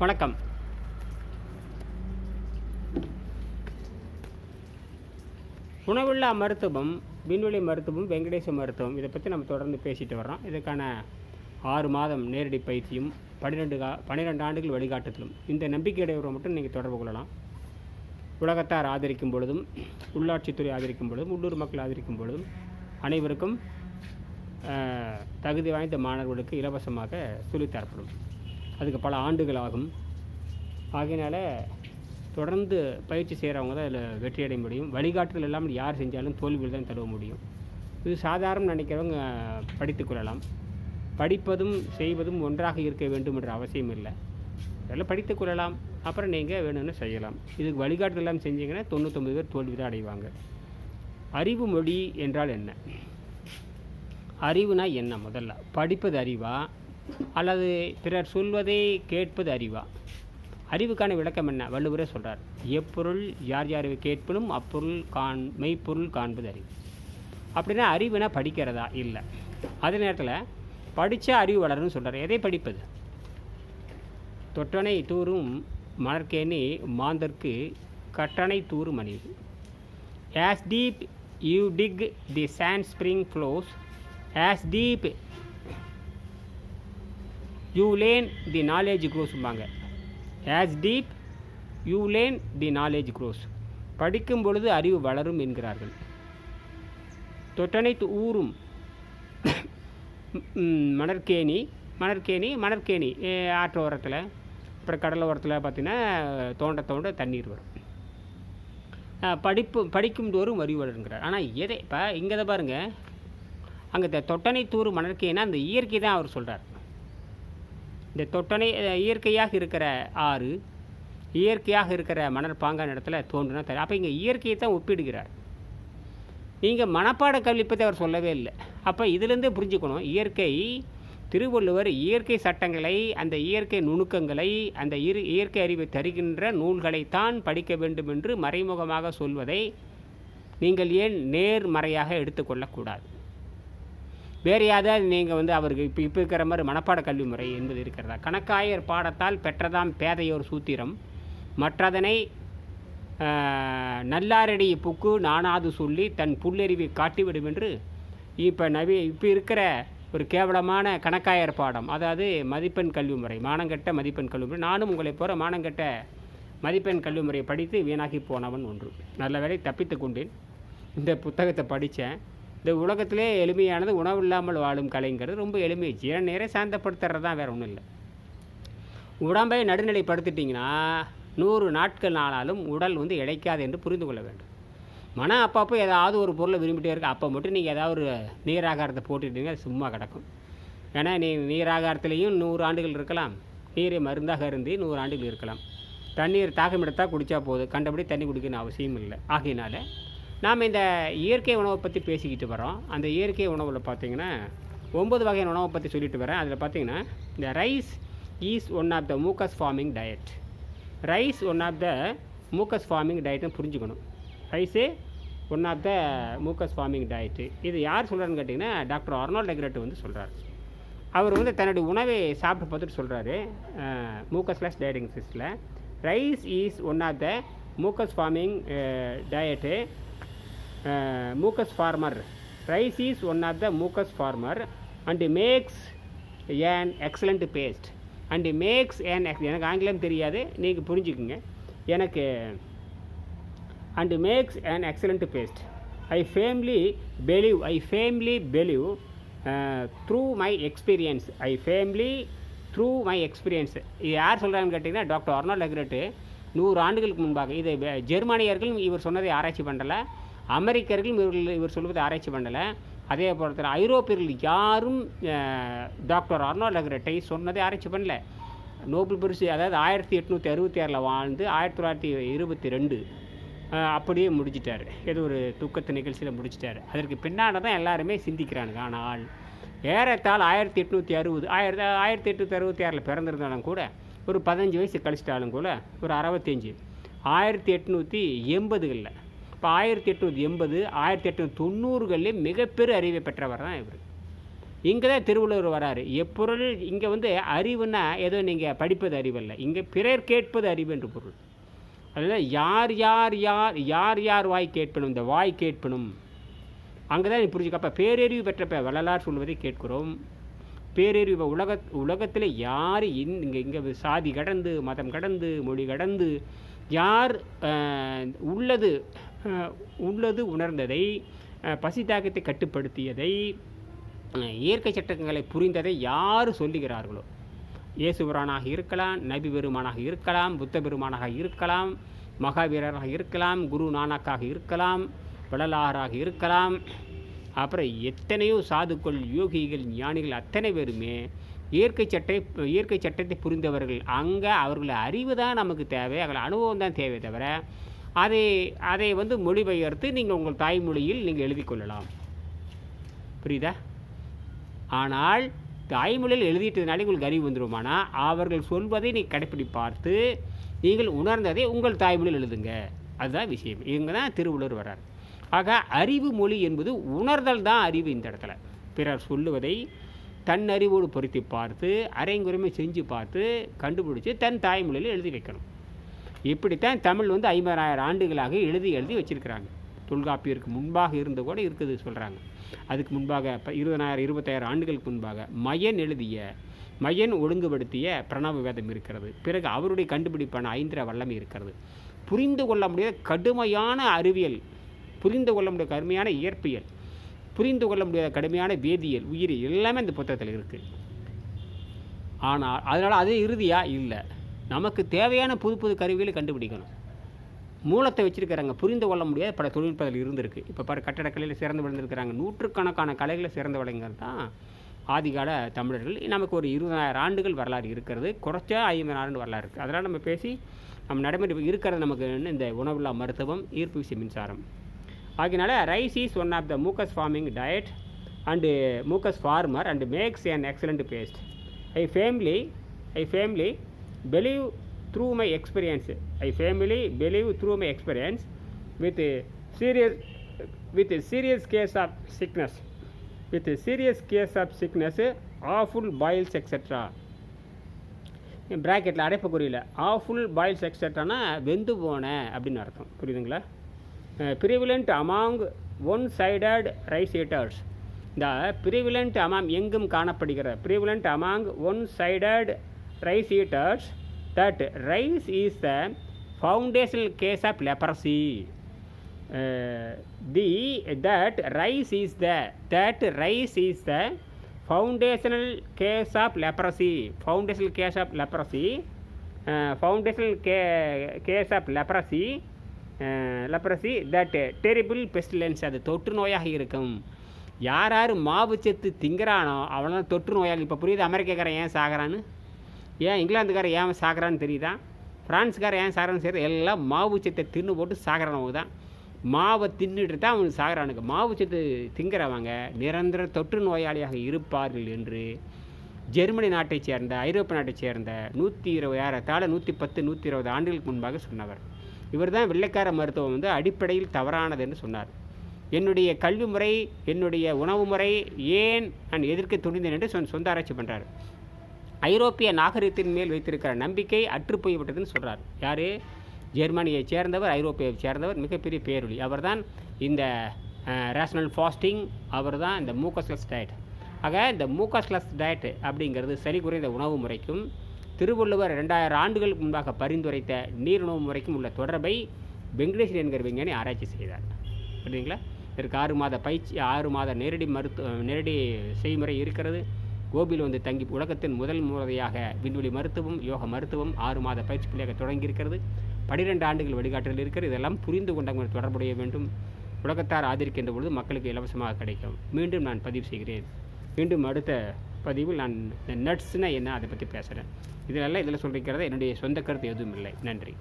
வணக்கம். உணவில்லா மருத்துவம் விண்வெளி மருத்துவம் வெங்கடேச மருத்துவம் இதை பற்றி நம்ம தொடர்ந்து பேசிட்டு வர்றோம். இதுக்கான ஆறு மாதம் நேரடி பயிற்சியும் பன்னிரெண்டு கா பன்னிரெண்டு ஆண்டுகள் வழிகாட்டுதலும் இந்த நம்பிக்கையுடையவரை மட்டும் நீங்கள் தொடர்பு கொள்ளலாம். உலகத்தார் ஆதரிக்கும் பொழுதும் உள்ளாட்சித்துறை ஆதரிக்கும் பொழுதும் உள்ளூர் மக்கள் ஆதரிக்கும் பொழுதும் அனைவருக்கும் தகுதி வாய்ந்த மாணவர்களுக்கு இலவசமாக சொல்லித்தரப்படும் அதுக்கு பல ஆண்டுகள் ஆகும் ஆகையினால தொடர்ந்து பயிற்சி செய்கிறவங்க தான் அதில் வெற்றி அடைய முடியும். வழிகாட்டுதல் இல்லாமல் யார் செஞ்சாலும் தோல்வியில் தான் தழுவ முடியும். இது சாதாரணம் நினைக்கிறவங்க படித்துக்கொள்ளலாம் படிப்பதும் செய்வதும் ஒன்றாக இருக்க வேண்டும் என்ற அவசியம் இல்லை. அதெல்லாம் படித்துக் கொள்ளலாம். அப்புறம் நீங்கள் வேணும்னு செய்யலாம். இதுக்கு வழிகாட்டுதல் எல்லாம் செஞ்சீங்கன்னா தொண்ணூத்தொம்பது பேர் தோல்வி தான் அடைவாங்க. அறிவு மொழி என்றால் என்ன? அறிவுனா என்ன முதல்ல? படிப்பது அறிவா? அல்லது பிறர் சொல்வதை கேட்பது அறிவா? அறிவுக்கான விளக்கம் என்ன? வள்ளுவரே சொல்கிறார் எப்பொருள் யார் யார் கேட்பினும் அப்பொருள் காண் மெய்ப்பொருள் காண்பது அறிவு. அப்படின்னா அறிவுனா படிக்கிறதா? இல்லை. அதே நேரத்தில் படித்தா அறிவு வளரும்னு சொல்கிறார் எதை படிப்பது? தொட்டனை தூரும் மலர்க்கேனி மாந்தற்கு கட்டணை தூரும் மணிவு as deep you dig the sand spring flows as deep you learn the knowledge க்ரோஸும்பாங்க as deep you learn the knowledge grows படிக்கும் பொழுது அறிவு வளரும் என்கிறார்கள். தொட்டனைத்து ஊரும் மணற்கேணி மணற்கேணி மணற்கேணி ஏ, ஆற்று ஓரத்தில் அப்புறம் கடல் ஓரத்தில் பார்த்திங்கன்னா தோண்ட தோண்ட தண்ணீர் வரும். படிப்பு படிக்கும் தோறும் அறிவு வளருங்கிறார். ஆனால் எதை இப்போ இங்கே தான் பாருங்கள் அங்கே தொட்டனை தூறு மணற்கேனா அந்த இயற்கை தான் அவர் சொல்கிறார் இந்த தொட்டனை இயற்கையாக இருக்கிற ஆறு இயற்கையாக இருக்கிற மணற்பாங்கான இடத்துல தோன்றுனா தர அப்போ இங்கே இயற்கையை தான் ஒப்பிடுகிறார். நீங்கள் மனப்பாட கல்வி பற்றி அவர் சொல்லவே இல்லை. அப்போ இதுலேருந்தே புரிஞ்சுக்கணும் இயற்கை திருவள்ளுவர் இயற்கை சட்டங்களை அந்த இயற்கை நுணுக்கங்களை அந்த இரு இயற்கை அறிவை தருகின்ற நூல்களைத்தான் படிக்க வேண்டும் என்று மறைமுகமாக சொல்வதை நீங்கள் ஏன் நேர்மறையாக எடுத்துக்கொள்ளக்கூடாது? வேறு யாராவது நீங்கள் வந்து அவருக்கு இப்போ இப்போ இருக்கிற மாதிரி மனப்பாட கல்வி முறை என்பது இருக்கிறதா? கணக்காயர் பாடத்தால் பெற்றதாம் பேதையோர் சூத்திரம். மற்றதனை நல்லாரடி புக்கு நானாது சொல்லி தன் புல்லறிவை காட்டிவிடும் என்று இப்போ நவி இப்போ இருக்கிற ஒரு கேவலமான கணக்காயர் பாடம் அதாவது மதிப்பெண் கல்வி முறை மானங்கட்ட மதிப்பெண் கல்வி முறை. நானும் உங்களைப் போகிற மானங்கட்ட மதிப்பெண் கல்வி முறையை படித்து வீணாகி போனவன் ஒன்று. நல்ல வேளை தப்பித்து கொண்டேன். இந்த புத்தகத்தை படித்தேன். இந்த உலகத்திலே எளிமையானது உணவு இல்லாமல் வாழும் கலைங்கிறது ரொம்ப எளிமை. ஜீரண நேரம் சாந்தப்படுத்துறது தான் வேறு ஒன்றும் இல்லை. உடம்பை நடுநிலைப்படுத்திட்டிங்கன்னா நூறு நாட்கள் ஆனாலும் உடல் வந்து இழைக்காது என்று புரிந்து கொள்ள வேண்டும். மனம் அப்பப்போ ஏதாவது ஒரு பொருளை விரும்பிட்டே இருக்கு அப்போ மட்டும் நீங்கள் ஏதாவது ஒரு நீராகாரத்தை போட்டுட்டீங்க அது சும்மா கிடக்கும். ஏன்னா நீ நீராகாரத்துலேயும் நூறு ஆண்டுகள் இருக்கலாம். நீரை மருந்தாக இருந்து நூறு ஆண்டுகள் இருக்கலாம். தண்ணீர் தாகம் எடுத்தால் குடித்தா போதும். கண்டபடி தண்ணி குடிக்கணும் அவசியம் இல்லை. ஆகையினால நாம் இந்த இயற்கை உணவை பற்றி பேசிக்கிட்டு வரோம் அந்த இயற்கை உணவில் பார்த்தீங்கன்னா ஒம்பது வகையான உணவை பற்றி சொல்லிட்டு வரேன். அதில் பார்த்திங்கன்னா இந்த rice is one of the mucus forming diet rice one of the mucus forming டயட்னு புரிஞ்சுக்கணும். Rice one of the mucus forming diet இது யார் சொல்கிறாருன்னு கேட்டிங்கன்னா டாக்டர் அர்னால்ட் டெக்ரெட் வந்து சொல்கிறார் அவர் வந்து தன்னுடைய உணவை சாப்பிட்டு பார்த்துட்டு சொல்கிறாரு mucus dieting சிஸ்டில் rice is one of the mucus forming diet mucus former rice is one of the mucus former and makes an excellent paste and makes an எனக்கு ஆங்கிலம் தெரியாது நீங்கள் புரிஞ்சுக்குங்க. எனக்கு and makes an excellent paste I firmly believe I firmly believe through my experience I firmly through my experience இது யார் சொல்கிறாங்கன்னு கேட்டிங்கன்னா டாக்டர் அர்னால்ட் லெக்ரெட்டு நூறு ஆண்டுகளுக்கு முன்பாக இது ஜெர்மானியர்களும் ஜெர்மானியர்கள் இவர் சொன்னதை ஆராய்ச்சி பண்ணலை. அமெரிக்கர்களும் இவர்கள் இவர் சொல்வதை ஆராய்ச்சி பண்ணலை. அதே போலத்தில் ஐரோப்பியர்கள் யாரும் டாக்டர் அர்னால்ட் லெக்ரெட்டை சொன்னதை ஆராய்ச்சி பண்ணல. நோபல் பரிசு அதாவது ஆயிரத்தி எட்நூற்றி அறுபத்தி ஆறில் வாழ்ந்து ஆயிரத்தி தொள்ளாயிரத்தி இருபத்தி ரெண்டு அப்படியே முடிச்சிட்டார். ஏதோ ஒரு துக்கத்து நிகழ்ச்சியில் முடிச்சிட்டார். அதற்கு பின்னால் தான் எல்லாருமே சிந்திக்கிறானுங்க. ஆனால் ஏறத்தால் ஆயிரத்தி எட்நூற்றி அறுபது ஆயிரத்தி ஆயிரத்தி எட்நூற்றி அறுபத்தி ஆறில் பிறந்திருந்தாலும் கூட ஒரு பதினஞ்சு வயசு கழிச்சிட்டாலும் கூட ஒரு அறுபத்தஞ்சு ஆயிரத்தி எட்நூற்றி எண்பதுகளில் இப்போ ஆயிரத்தி எட்நூற்றி எண்பது ஆயிரத்தி எட்நூற்றி தொண்ணூறுகளில் மிகப்பெரிய அறிவை பெற்றவர் தான் இவர். இங்கே தான் திருவள்ளுவர் வராரு. எப்பொருள் இங்கே வந்து அறிவுன்னா ஏதோ நீங்கள் படிப்பது அறிவல்ல. இங்கே பிறர் கேட்பது அறிவு என்று பொருள். அதில் யார் யார் யார் யார் யார் வாய் கேட்பணும் இந்த வாய் கேட்பணும் அங்கே தான் புரிஞ்சுக்க. அப்போ பேரறிவு பெற்ற வள்ளலார் சொல்வதை கேட்கிறோம். பேரறிவு உலக உலகத்தில் யார் இன் இங்கே இங்கே சாதி கடந்து மதம் கடந்து மொழி கடந்து யார் உள்ளது உள்ளது உணர்ந்ததை அஹ், பசி தாக்கத்தை கட்டுப்படுத்தியதை இயற்கை சட்டங்களை புரிந்ததை யார் சொல்லுகிறார்களோ? இயேசுபுரானாக இருக்கலாம் நபி பெருமானாக இருக்கலாம் புத்த பெருமானாக இருக்கலாம் மகாவீரராக இருக்கலாம் குரு நானக்காக இருக்கலாம் வள்ளலாராக இருக்கலாம். அப்புறம் எத்தனையோ சாதுக்கள் யோகிகள் ஞானிகள் அத்தனை பேருமே இயற்கை சட்டை இயற்கை சட்டத்தை புரிந்தவர்கள். அங்கே அவர்களை அறிவு தான் நமக்கு தேவை அவர்கள் அனுபவம் தான் தேவை தவிர அதை அதை வந்து மொழிபெயர்த்து நீங்கள் உங்கள் தாய்மொழியில் நீங்கள் எழுதி கொள்ளலாம் புரியுதா? ஆனால் தாய்மொழியில் எழுதிட்டதுனால உங்களுக்கு அறிவு வந்துடுமானா அவர்கள் சொல்வதை நீ கடைப்பிடி பார்த்து நீங்கள் உணர்ந்ததை உங்கள் தாய்மொழியில் எழுதுங்க. அதுதான் விஷயம். இவங்க தான் திருவள்ளுவர் வர்றார். ஆக அறிவு மொழி என்பது உணர்தல் தான் அறிவு இந்த இடத்துல. பிறர் சொல்லுவதை தன் அறிவோடு பொருத்தி பார்த்து அரைங்குறைமை செஞ்சு பார்த்து கண்டுபிடிச்சி தன் தாய்மொழியில் எழுதி வைக்கணும். இப்படித்தான் தமிழ் வந்து ஐம்பதாயிரம் ஆண்டுகளாக எழுதி எழுதி வச்சிருக்கிறாங்க. தொல்காப்பியருக்கு முன்பாக இருந்து கூட இருக்குது சொல்கிறாங்க அதுக்கு முன்பாக இப்போ இருபதனாயிரம் இருபத்தாயிரம் ஆண்டுகளுக்கு முன்பாக மயன் எழுதிய மயன் ஒழுங்குபடுத்திய பிரணவ வேதம் இருக்கிறது. பிறகு அவருடைய கண்டுபிடிப்பான ஐந்திர வல்லமை இருக்கிறது. புரிந்து கொள்ள முடியாத கடுமையான அறிவியல் புரிந்து கொள்ள முடியாத கடுமையான இயற்பியல் புரிந்து கொள்ள முடியாத கடுமையான வேதியியல் உயிரி எல்லாமே இந்த புத்தகத்தில் இருக்குது ஆனால் அதனால் அது இறுதியாக இல்லை. நமக்கு தேவையான புது புது கருவிகளை கண்டுபிடிக்கணும். மூலத்தை வச்சிருக்கிறாங்க புரிந்து கொள்ள முடியாத பல தொழில்நுட்பத்தில் இருந்திருக்கு. இப்போ பாரு கட்டடக்கலையில் சிறந்து விழுந்திருக்கிறாங்க நூற்றுக்கணக்கான கலைகளை சிறந்து விளங்குறது தான் ஆதிகால தமிழர்கள். நமக்கு ஒரு இருபதாயிரம் ஆண்டுகள் வரலாறு இருக்கிறது. குறைச்சா ஐம்பது ஆண்டு வரலாறு இருக்குது அதெல்லாம் நம்ம பேசி நம்ம நடைமுறை இருக்கிறது நமக்கு இந்த உணவில்லா மருத்துவம் ஈர்ப்பு விசை மின்சாரம். ஆகினால rice is one of the mucus forming diet and mucus former and makes and excellent paste I firmly I firmly believe through my experience I firmly believe through my experience with serious with serious case of sickness with serious case of sickness awful boils etcetera ப்ராக்கெட்டில் அடைப்பு அடைப்புக்குறியில் awful boils எக்ஸெட்ரானா வெந்து போனேன் அப்படின்னு அர்த்தம் புரியுதுங்களா prevalent among one sided rice eaters இந்த prevalent among எங்கும் காணப்படுகிற prevalent among one sided rice eaters that rice is the foundational cause of leprosy the that rice is the that rice is the foundational cause of leprosy foundational cause of leprosy foundational K cause of leprosy leprosy that terrible pestilence அது தொற்று நோயாக இருக்கும். யார் யார் மாவு செத்து திங்கிறானோ அவனால் தொற்று நோயாக இப்போ புரியுது அமெரிக்காக்காரன் ஏன் சாகிறான்னு? ஏன் இங்கிலாந்துக்காரன் ஏன் சாகிறான்னு தெரியுதா? ஃப்ரான்ஸுக்காரன் ஏன் சாகிறான்னு சரி எல்லாம் மாவு சத்தை தின்னு போட்டு சாகிறவங்க தான். மாவை தின்னுட்டு தான் அவனுக்கு சாகிறானுக்கு மாவு சத்து திங்கிறவங்க நிரந்தர தொற்று நோயாளியாக இருப்பார்கள் என்று ஜெர்மனி நாட்டைச் சேர்ந்த ஐரோப்பிய நாட்டைச் சேர்ந்த நூற்றி இருபது ஏறத்தாழ நூற்றி பத்து நூற்றி இருபது ஆண்டுகளுக்கு முன்பாக சொன்னவர். இவர் தான் வெள்ளைக்கார மருத்துவம் வந்து அடிப்படையில் தவறானது என்று சொன்னார். என்னுடைய கல்வி முறை என்னுடைய உணவு முறை ஏன் நான் எதிர்க்க துணிந்தேன் என்று சொன் சொந்த ஆராய்ச்சி பண்ணுறார் ஐரோப்பிய நாகரிகத்தின் மேல் வைத்திருக்கிற நம்பிக்கை அற்றுப்போய்விட்டதுன்னு சொல்கிறார் யார்? ஜெர்மனியைச் சேர்ந்தவர் ஐரோப்பியைச் சேர்ந்தவர் மிகப்பெரிய பேரொழி. அவர்தான் இந்த ரேஷனல் ஃபாஸ்டிங் அவர் தான் இந்த மூக்கஸ்லஸ் டயட் ஆக இந்த மூக்கஸ்லஸ் டயட் அப்படிங்கிறது சரி குறைந்த உணவு முறைக்கும் திருவள்ளுவர் ரெண்டாயிரம் ஆண்டுகளுக்கு முன்பாக பரிந்துரைத்த நீர் உணவு முறைக்கும் உள்ள தொடர்பை வெங்கடேஷன் என்கிற விஞ்ஞானி ஆராய்ச்சி செய்தார். புரியுதுங்களா? இதற்கு ஆறு மாத பயிற்சி ஆறு மாத நேரடி மருத்துவ நேரடி செய்முறை இருக்கிறது. கோபியில் வந்து தங்கி உலகத்தின் முதல் முறையாக விண்வெளி மருத்துவம் யோக மருத்துவம் ஆறு மாத பயிற்சி பிள்ளையாக தொடங்கியிருக்கிறது. பனிரெண்டு ஆண்டுகள் வழிகாட்டல் இருக்கிறது. இதெல்லாம் புரிந்து கொண்டவங்க தொடர்புடைய வேண்டும். உலகத்தார் ஆதரிக்கின்ற பொழுது மக்களுக்கு இலவசமாக கிடைக்கும். மீண்டும் நான் பதிவு செய்கிறேன். மீண்டும் அடுத்த பதிவில் நான் நட்ஸ்னால் என்ன அதை பற்றி பேசுகிறேன் இதெல்லாம் இதில் சொல்லிக்கிறத என்னுடைய சொந்த கருத்து எதுவும் இல்லை. நன்றி.